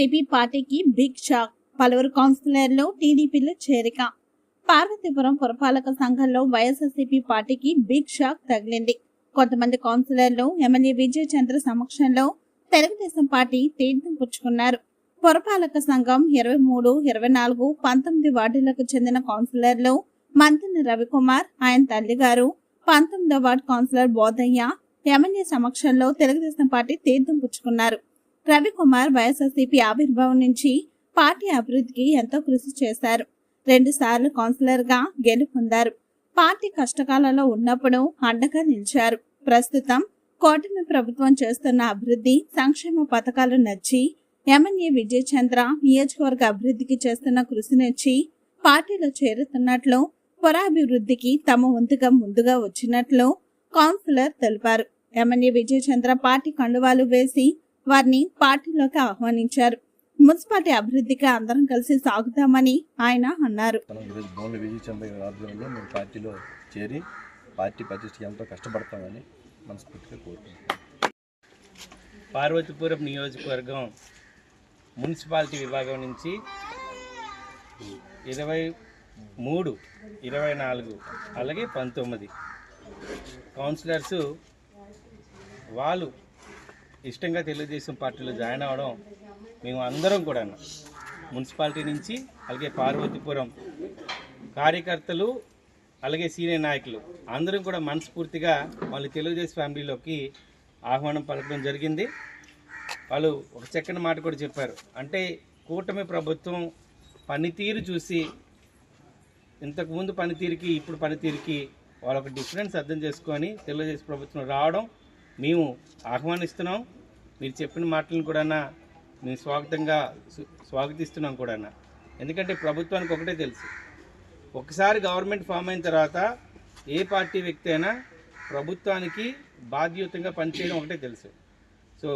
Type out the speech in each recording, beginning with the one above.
వైఎస్ఆర్సీపీ పార్టీకి big shock. పలువురు కౌన్సిలర్లు టీడీపీలో చేరిక. పార్వతీపురం పురపాలక సంఘంలో వైఎస్ఆర్సీపీ పార్టీకి బిగ్ షాక్ తగిలింది. కొంతమంది కౌన్సిలర్లు ఎమ్మెల్యే విజయ్ చంద్ర సమక్షంలో తెలుగుదేశం పార్టీ తీర్థం పుచ్చుకున్నారు. పురపాలక సంఘం ఇరవై మూడు ఇరవై నాలుగు పంతొమ్మిది వార్డులకు చెందిన కౌన్సిలర్లు మంతెన రవికుమార్ ఆయన తల్లి గారు పంతొమ్మిదో వార్డు కౌన్సిలర్ బోధయ్య ఎమ్మెల్యే సమక్షంలో తెలుగుదేశం పార్టీ తీర్థం పుచ్చుకున్నారు. రవికుమార్ వైఎస్ఆర్సీపీ ఆవిర్భావం నుంచి పార్టీ అభివృద్ధికి ఎంతో కృషి చేశారు. రెండుసార్లు కౌన్సిలర్గా కౌన్సిలర్గా గెలుపొందారు పార్టీ కష్టకాలంలో ఉన్నప్పుడు అండగా నిలిచారు. ప్రస్తుతం కూటమి ప్రభుత్వం చేస్తున్న అభివృద్ధి సంక్షేమ పథకాలు నచ్చి ఎమ్మెల్యే విజయచంద్ర నియోజకవర్గ అభివృద్ధికి చేస్తున్న కృషి నచ్చి పార్టీలో చేరుతున్నట్లు పురాభివృద్ధికి తమ వంతుగా ముందుగా వచ్చినట్లు కౌన్సిలర్ తెలిపారు. ఎమ్మెల్యే విజయచంద్ర పార్టీ కండువాలు వేసి వారిని పార్టీలోకి ఆహ్వానించారు. మున్సిపాలిటీ అభివృద్ధికి అందరం కలిసి సాగుతామని ఆయన అన్నారు. మనం ఈరోజు బోన్ల విజయ్ చంద్ర గారి ఆధ్వర్యంలో మేము పార్టీలో చేరి పార్టీ ప్రతిష్టకి ఎంతో కష్టపడతామని మనస్ఫూర్తిగా కోరుకుంటున్నాం. పార్వతీపురం నియోజకవర్గం మున్సిపాలిటీ విభాగం నుంచి ఇరవై మూడు ఇరవై నాలుగు అలాగే పంతొమ్మిది. కౌన్సిలర్స్ వాళ్ళు ఇష్టంగా తెలుగుదేశం పార్టీలో జాయిన్ అవ్వడం మేము అందరం కూడా మున్సిపాలిటీ నుంచి అలాగే పార్వతీపురం కార్యకర్తలు అలాగే సీనియర్ నాయకులు అందరం కూడా మనస్ఫూర్తిగా వాళ్ళు తెలుగుదేశం ఫ్యామిలీలోకి ఆహ్వానం పలకడం జరిగింది. వాళ్ళు ఒక చక్కని మాట కూడా చెప్పారు. అంటే కూటమి ప్రభుత్వం పనితీరు చూసి ఇంతకుముందు పనితీరుకి ఇప్పుడు పనితీరుకి వాళ్ళొక డిఫరెన్స్ అర్థం చేసుకొని తెలుగుదేశం ప్రభుత్వం రావడం మేము ఆహ్వానిస్తున్నాం. మీరు చెప్పిన మాటలను కూడా మేము స్వాగతంగా స్వాగతిస్తున్నాం కూడా ఎందుకంటే ప్రభుత్వానికి ఒకటే తెలుసు. ఒకసారి గవర్నమెంట్ ఫామ్ అయిన తర్వాత ఏ పార్టీ వ్యక్తి అయినా ప్రభుత్వానికి బాధ్యతంగా పనిచేయడం ఒకటే తెలుసు. సో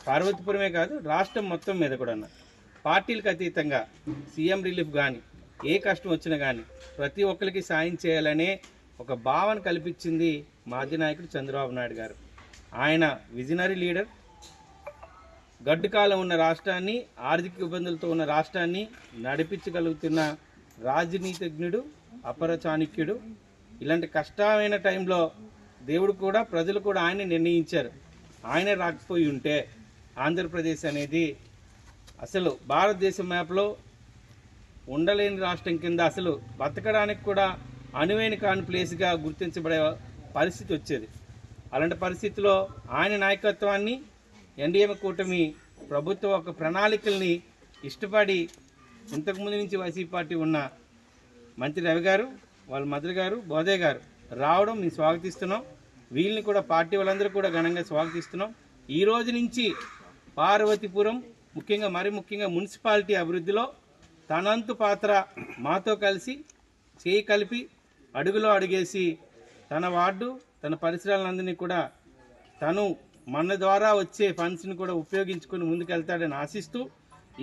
పార్వతీపురమే కాదు రాష్ట్రం మొత్తం మీద కూడా పార్టీలకు అతీతంగా సీఎం రిలీఫ్ కానీ ఏ కష్టం వచ్చినా కానీ ప్రతి ఒక్కరికి సాయం చేయాలనే ఒక భావన కల్పించింది మాజీ నాయకుడు చంద్రబాబు నాయుడు గారు. ఆయన విజనరీ లీడర్. గడ్డుకాలం ఉన్న రాష్ట్రాన్ని ఆర్థిక ఇబ్బందులతో ఉన్న రాష్ట్రాన్ని నడిపించగలుగుతున్న రాజనీతిజ్ఞుడు అపర చాణక్యుడు. ఇలాంటి కష్టమైన టైంలో దేవుడు కూడా ప్రజలు కూడా ఆయన నిర్ణయించారు. ఆయన రాకపోయి ఉంటే ఆంధ్రప్రదేశ్ అనేది అసలు భారతదేశం మ్యాప్లో ఉండలేని రాష్ట్రం కింద అసలు బతకడానికి కూడా అనువైన కాని ప్లేస్గా గుర్తించబడే పరిస్థితి వచ్చేది. అలాంటి పరిస్థితిలో ఆయన నాయకత్వాన్ని ఎన్డీఎం కూటమి ప్రభుత్వ ఒక ప్రణాళికల్ని ఇష్టపడి ఇంతకుముందు నుంచి వైసీపీ పార్టీ ఉన్న మంత్రి రవి గారు వాళ్ళ మంత్రి గారు బోధే గారు రావడం మేము స్వాగతిస్తున్నాం. వీళ్ళని కూడా పార్టీ వాళ్ళందరూ కూడా ఘనంగా స్వాగతిస్తున్నాం. ఈ రోజు నుంచి పార్వతీపురం ముఖ్యంగా మరి ముఖ్యంగా మున్సిపాలిటీ అభివృద్ధిలో తనంతు పాత్ర మాతో కలిసి చేయి కలిపి అడుగులో అడుగేసి తన వార్డు తన పరిసరాలందరినీ కూడా తను మన ద్వారా వచ్చే ఫండ్స్ని కూడా ఉపయోగించుకొని ముందుకెళ్తాడని ఆశిస్తూ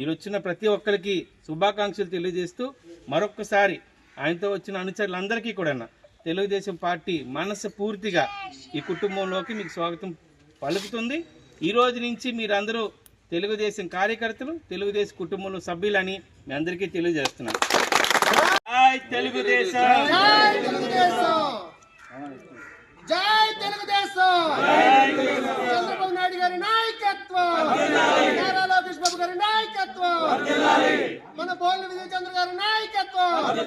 వచ్చిన ప్రతి ఒక్కరికి శుభాకాంక్షలు తెలియజేస్తూ మరొక్కసారి ఆయనతో వచ్చిన అనుచరులందరికీ కూడా తెలుగుదేశం పార్టీ మనసు పూర్తిగా ఈ కుటుంబంలోకి మీకు స్వాగతం పలుకుతుంది. ఈ రోజు నుంచి మీరందరూ తెలుగుదేశం కార్యకర్తలు తెలుగుదేశం కుటుంబంలో సభ్యులని మీ అందరికీ తెలియజేస్తున్నాను. తెలుగుదేశం! జై తెలుగుదేశం. చంద్రబాబు నాయుడు గారి నాయకత్వం. నారా లోకేష్ బాబు గారి నాయకత్వం. మన బోల్ విజయ్ చంద్ర గారి నాయకత్వం.